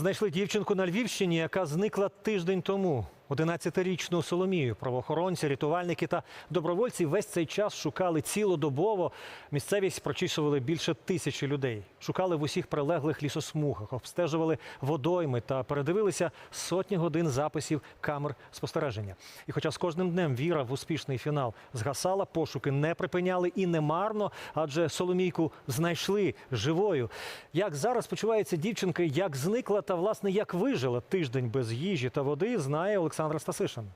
Знайшли дівчинку на Львівщині, яка зникла тиждень тому. 11-річну Соломію. Правоохоронці, рятувальники та добровольці весь цей час шукали цілодобово. Місцевість прочісували більше тисячі людей. Шукали в усіх прилеглих лісосмугах, обстежували водойми та передивилися сотні годин записів камер спостереження. І хоча з кожним днем віра в успішний фінал згасала, пошуки не припиняли і не марно, адже Соломійку знайшли живою. Як зараз почувається дівчинка, як зникла та власне як вижила тиждень без їжі та води, знає Олександр Стасишин.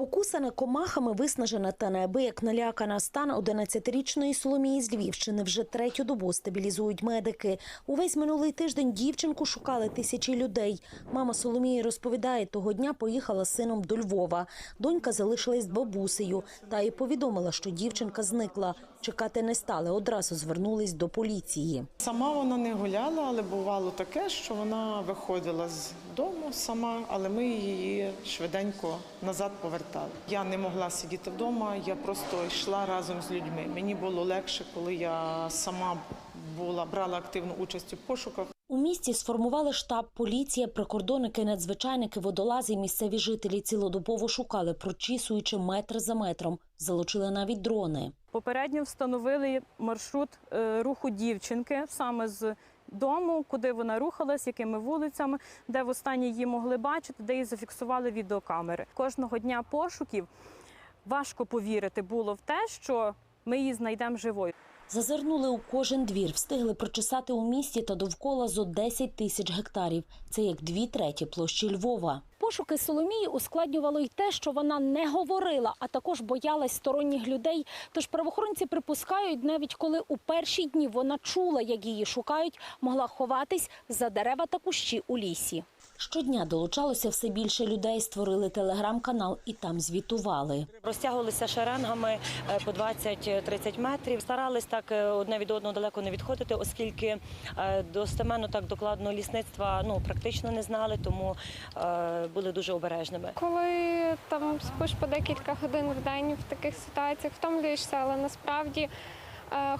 Покусана комахами, виснажена та неабияк налякана стан 11-річної Соломії з Львівщини вже третю добу стабілізують медики. Увесь минулий тиждень дівчинку шукали тисячі людей. Мама Соломії розповідає, того дня поїхала з сином до Львова. Донька залишилась з бабусею та й повідомила, що дівчинка зникла. Чекати не стали, одразу звернулись до поліції. Сама вона не гуляла, але бувало таке, що вона виходила з дому сама, але ми її швиденько назад повертали. Я не могла сидіти вдома, я просто йшла разом з людьми. Мені було легше, коли я сама була брала активну участь у пошуках. У місті сформували штаб, поліція, прикордонники, надзвичайники, водолази і місцеві жителі цілодобово шукали, прочісуючи метр за метром. Залучили навіть дрони. Попередньо встановили маршрут е, руху дівчинки саме з дому, куди вона рухалась, якими вулицями, де востаннє її могли бачити, де її зафіксували відеокамери. Кожного дня пошуків важко повірити було в те, що ми її знайдемо живою. Зазирнули у кожен двір, встигли прочесати у місті та довкола зо 10 тисяч гектарів. Це як дві треті площі Львова. Пошуки Соломії ускладнювало й те, що вона не говорила, а також боялась сторонніх людей. Тож правоохоронці припускають, навіть коли у перші дні вона чула, як її шукають, могла ховатись за дерева та кущі у лісі. Щодня долучалося все більше людей, створили телеграм-канал і там звітували. Розтягувалися шеренгами е, по 20-30 метрів. Старались так е, одне від одного далеко не відходити, оскільки е, достеменно так докладно лісництва ну практично не знали, тому е, були дуже обережними. Коли там спиш по декілька годин в день в таких ситуаціях, втомлюєшся, але насправді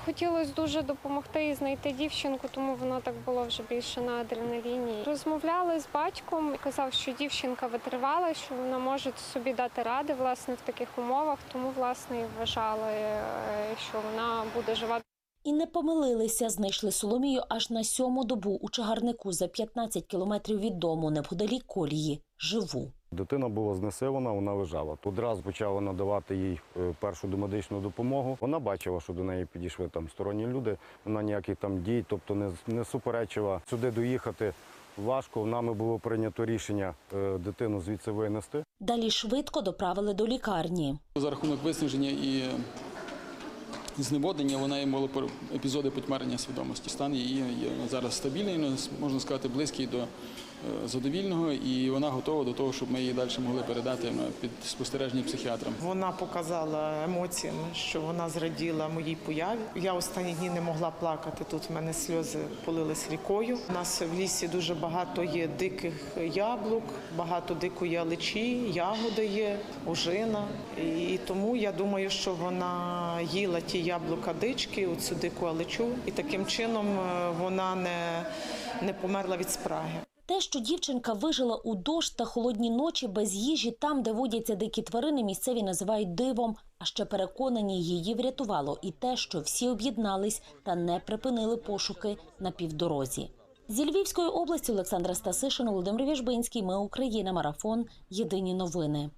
хотілося дуже допомогти і знайти дівчинку, тому воно так було вже більше на адреналіні. Розмовляли з батьком, казав, що дівчинка витривала, що вона може собі дати ради власне в таких умовах, тому власне і вважали, е, що вона буде жива І не помилилися, знайшли Соломію аж на сьому добу у чагарнику за 15 кілометрів від дому, неподалік колії. Живу. Дитина була знесилена, вона лежала. Одразу почали надавати їй е, першу домедичну допомогу. Вона бачила, що до неї підійшли там сторонні люди. Вона ніяких там дій, тобто не, не суперечила. Сюди доїхати важко. Нами було прийнято рішення е, дитину звідси винести. Далі швидко доправили до лікарні. За рахунок виснаження і зневоднення вона мала епізоди потьмарення свідомості. Стан її є зараз стабільний, ну, можна сказати, близький до е, задовільного, і вона готова до того, щоб ми її далі могли передати ну, під спостереження психіатрам. Вона показала емоціями, що вона зраділа моїй появі. Я останні дні не могла плакати. Тут в мене сльози полились рікою. У нас в лісі дуже багато є диких яблук, багато дикої алечі, ягоди є, ожина. І тому я думаю, що вона їла ті яблука дички, оцю дику алечу, і таким чином е, вона не, не померла від спраги. Те, що дівчинка вижила у дощ та холодні ночі без їжі, там, де водяться дикі тварини, місцеві називають дивом. А ще переконані, її врятувало і те, що всі об'єднались та не припинили пошуки на півдорозі. Зі Львівської області Олександра Стасишин, Володимир Віжбинський. Ми Україна. Марафон. Єдині новини.